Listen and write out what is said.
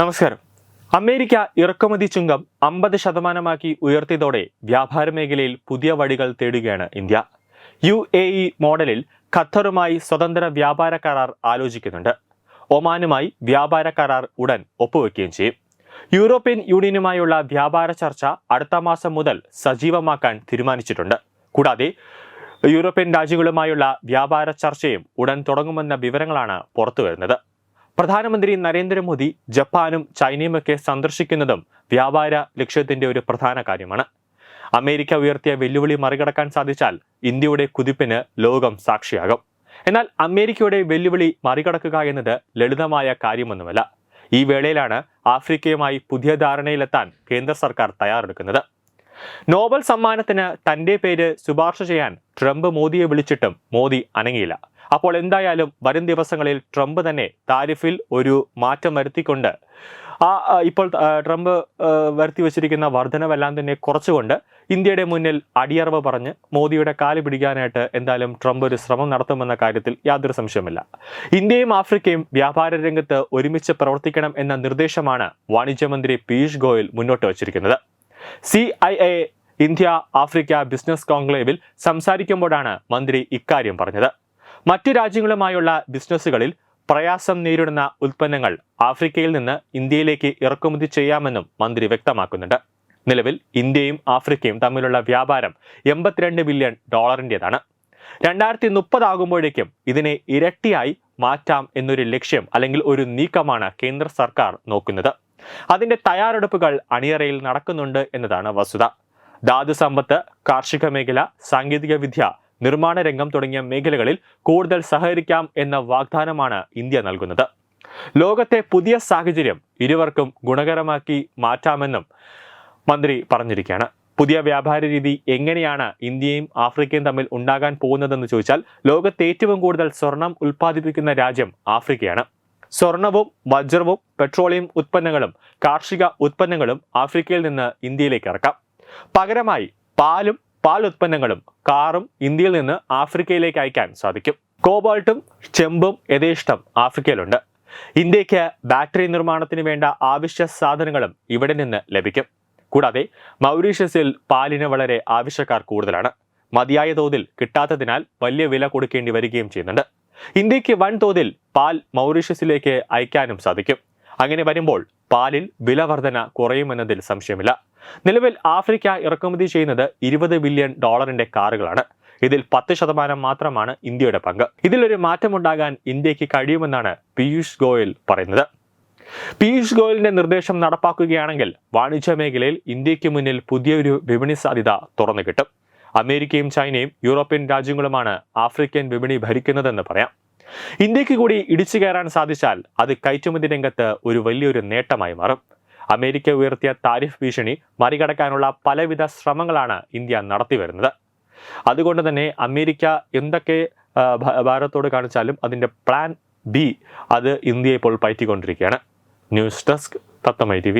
നമസ്കാരം. അമേരിക്ക ഇറക്കുമതി ചുങ്കം അമ്പത് ശതമാനമാക്കി ഉയർത്തിയതോടെ വ്യാപാര മേഖലയിൽ പുതിയ വഴികൾ തേടുകയാണ് ഇന്ത്യ. യു എ ഇ മോഡലിൽ ഖത്തറുമായി സ്വതന്ത്ര വ്യാപാര കരാർ ആലോചിക്കുന്നുണ്ട്. ഒമാനുമായി വ്യാപാര കരാർ ഉടൻ ഒപ്പുവെക്കുകയും ചെയ്യും. യൂറോപ്യൻ യൂണിയനുമായുള്ള വ്യാപാര ചർച്ച അടുത്ത മാസം മുതൽ സജീവമാക്കാൻ തീരുമാനിച്ചിട്ടുണ്ട്. കൂടാതെ യൂറോപ്യൻ രാജ്യങ്ങളുമായുള്ള വ്യാപാര ചർച്ചയും ഉടൻ തുടങ്ങുമെന്ന വിവരങ്ങളാണ് പുറത്തുവരുന്നത്. പ്രധാനമന്ത്രി നരേന്ദ്രമോദി ജപ്പാനും ചൈനയുമൊക്കെ സന്ദർശിക്കുന്നതും വ്യാപാര ലക്ഷ്യത്തിന്റെ ഒരു പ്രധാന കാര്യമാണ്. അമേരിക്ക ഉയർത്തിയ വെല്ലുവിളി മറികടക്കാൻ സാധിച്ചാൽ ഇന്ത്യയുടെ കുതിപ്പിന് ലോകം സാക്ഷിയാകും. എന്നാൽ അമേരിക്കയുടെ വെല്ലുവിളി മറികടക്കുക എന്നത് ലളിതമായ കാര്യമൊന്നുമല്ല. ഈ വേളയിലാണ് ആഫ്രിക്കയുമായി പുതിയ ധാരണയിലെത്താൻ കേന്ദ്ര സർക്കാർ തയ്യാറെടുക്കുന്നത്. നോബൽ സമ്മാനത്തിന് തന്റെ പേര് ശുപാർശ ചെയ്യാൻ ട്രംപ് മോദിയെ വിളിച്ചിട്ടും മോദി അനങ്ങിയില്ല. അപ്പോൾ എന്തായാലും വരും ദിവസങ്ങളിൽ ട്രംപ് തന്നെ താരിഫിൽ ഒരു മാറ്റം വരുത്തിക്കൊണ്ട് ആ ഇപ്പോൾ ട്രംപ് വരുത്തി വച്ചിരിക്കുന്ന വർധനവെല്ലാം തന്നെ കുറച്ചുകൊണ്ട് ഇന്ത്യയുടെ മുന്നിൽ അടിയറവ് പറഞ്ഞ് മോദിയുടെ കാൽ പിടിക്കാനായിട്ട് എന്തായാലും ട്രംപ് ഒരു ശ്രമം നടത്തുമെന്ന കാര്യത്തിൽ യാതൊരു സംശയമില്ല ഇന്ത്യയും ആഫ്രിക്കയും വ്യാപാര രംഗത്ത് ഒരുമിച്ച് പ്രവർത്തിക്കണം എന്ന നിർദ്ദേശമാണ് വാണിജ്യമന്ത്രി പീയൂഷ് ഗോയൽ മുന്നോട്ട് വച്ചിരിക്കുന്നത്. C I A India Africa business കോൺക്ലേവിൽ സംസാരിക്കുമ്പോഴാണ് മന്ത്രി ഇക്കാര്യം പറഞ്ഞത്. മറ്റു രാജ്യങ്ങളുമായുള്ള ബിസിനസ്സുകളിൽ പ്രയാസം നേരിടുന്ന ഉൽപ്പന്നങ്ങൾ ആഫ്രിക്കയിൽ നിന്ന് ഇന്ത്യയിലേക്ക് ഇറക്കുമതി ചെയ്യാമെന്നും മന്ത്രി വ്യക്തമാക്കുന്നുണ്ട്. നിലവിൽ ഇന്ത്യയും ആഫ്രിക്കയും തമ്മിലുള്ള വ്യാപാരം എൺപത്തിരണ്ട് ബില്യൺ ഡോളറിന്റെതാണ് രണ്ടായിരത്തി മുപ്പതാകുമ്പോഴേക്കും ഇതിനെ ഇരട്ടിയായി മാറ്റാം എന്നൊരു ലക്ഷ്യം അല്ലെങ്കിൽ ഒരു നീക്കമാണ് കേന്ദ്ര സർക്കാർ നോക്കുന്നത്. അതിന്റെ തയ്യാറെടുപ്പുകൾ അണിയറയിൽ നടക്കുന്നുണ്ട് എന്നതാണ് വസ്തുത. ധാതു സമ്പത്ത് കാർഷിക മേഖല സാങ്കേതിക വിദ്യ നിർമ്മാണ രംഗം തുടങ്ങിയ മേഖലകളിൽ കൂടുതൽ സഹകരിക്കാം എന്ന വാഗ്ദാനമാണ് ഇന്ത്യ നൽകുന്നത്. ലോകത്തെ പുതിയ സാഹചര്യം ഇരുവർക്കും ഗുണകരമാക്കി മാറ്റാമെന്നും മന്ത്രി പറഞ്ഞിരിക്കുകയാണ്. പുതിയ വ്യാപാര രീതി എങ്ങനെയാണ് ഇന്ത്യയും ആഫ്രിക്കയും തമ്മിൽ ഉണ്ടാകാൻ പോകുന്നതെന്ന് ചോദിച്ചാൽ ലോകത്തെ ഏറ്റവും കൂടുതൽ സ്വർണം ഉൽപ്പാദിപ്പിക്കുന്ന രാജ്യം ആഫ്രിക്കയാണ്. സ്വർണവും വജ്രവും പെട്രോളിയം ഉത്പന്നങ്ങളും കാർഷിക ഉത്പന്നങ്ങളും ആഫ്രിക്കയിൽ നിന്ന് ഇന്ത്യയിലേക്ക് ഇറക്കാം. പകരമായി പാലും പാൽ ഉത്പന്നങ്ങളും കാറും ഇന്ത്യയിൽ നിന്ന് ആഫ്രിക്കയിലേക്ക് അയക്കാൻ സാധിക്കും. കോബാൾട്ടും ചെമ്പും യഥേഷ്ടം ആഫ്രിക്കയിലുണ്ട്. ഇന്ത്യയ്ക്ക് ബാറ്ററി നിർമ്മാണത്തിന് വേണ്ട ആവശ്യ സാധനങ്ങളും ഇവിടെ നിന്ന് ലഭിക്കും. കൂടാതെ മൗറീഷ്യസിൽ പാലിന് വളരെ ആവശ്യക്കാർ കൂടുതലാണ്. മതിയായ തോതിൽ കിട്ടാത്തതിനാൽ വലിയ വില കൊടുക്കേണ്ടി വരികയും ചെയ്യുന്നുണ്ട്. ഇന്ത്യയ്ക്ക് വൻതോതിൽ പാൽ മൗറീഷ്യസിലേക്ക് അയക്കാനും സാധിക്കും. അങ്ങനെ വരുമ്പോൾ പാലിൽ വില വർധന കുറയുമെന്നതിൽ സംശയമില്ല. നിലവിൽ ആഫ്രിക്ക ഇറക്കുമതി ചെയ്യുന്നത് ഇരുപത് ബില്യൺ ഡോളറിന്റെ കാറുകളാണ്. ഇതിൽ പത്ത് ശതമാനം മാത്രമാണ് ഇന്ത്യയുടെ പങ്ക്. ഇതിലൊരു മാറ്റമുണ്ടാകാൻ ഇന്ത്യയ്ക്ക് കഴിയുമെന്നാണ് പീയൂഷ് ഗോയൽ പറയുന്നത്. പീയൂഷ് ഗോയലിന്റെ നിർദ്ദേശം നടപ്പാക്കുകയാണെങ്കിൽ വാണിജ്യ മേഖലയിൽ ഇന്ത്യയ്ക്ക് മുന്നിൽ പുതിയൊരു വിപണി സാധ്യത തുറന്നു കിട്ടും. അമേരിക്കയും ചൈനയും യൂറോപ്യൻ രാജ്യങ്ങളുമാണ് ആഫ്രിക്കൻ വിപണി ഭരിക്കുന്നതെന്ന് പറയാം. ഇന്ത്യയ്ക്ക് കൂടി ഇടിച്ചു കയറാൻ സാധിച്ചാൽ അത് കയറ്റുമതി രംഗത്ത് ഒരു വലിയൊരു നേട്ടമായി മാറും. അമേരിക്ക ഉയർത്തിയ താരിഫ് ഭീഷണി മറികടക്കാനുള്ള പലവിധ ശ്രമങ്ങളാണ് ഇന്ത്യ നടത്തിവരുന്നത്. അതുകൊണ്ട് തന്നെ അമേരിക്ക എന്തൊക്കെ ഭാരതത്തോട് കാണിച്ചാലും അതിന്റെ പ്ലാൻ ബി അത് ഇന്ത്യയെ ഇപ്പോൾ പയറ്റിക്കൊണ്ടിരിക്കുകയാണ് ന്യൂസ് ഡെസ്ക് തത്തമൈ ടി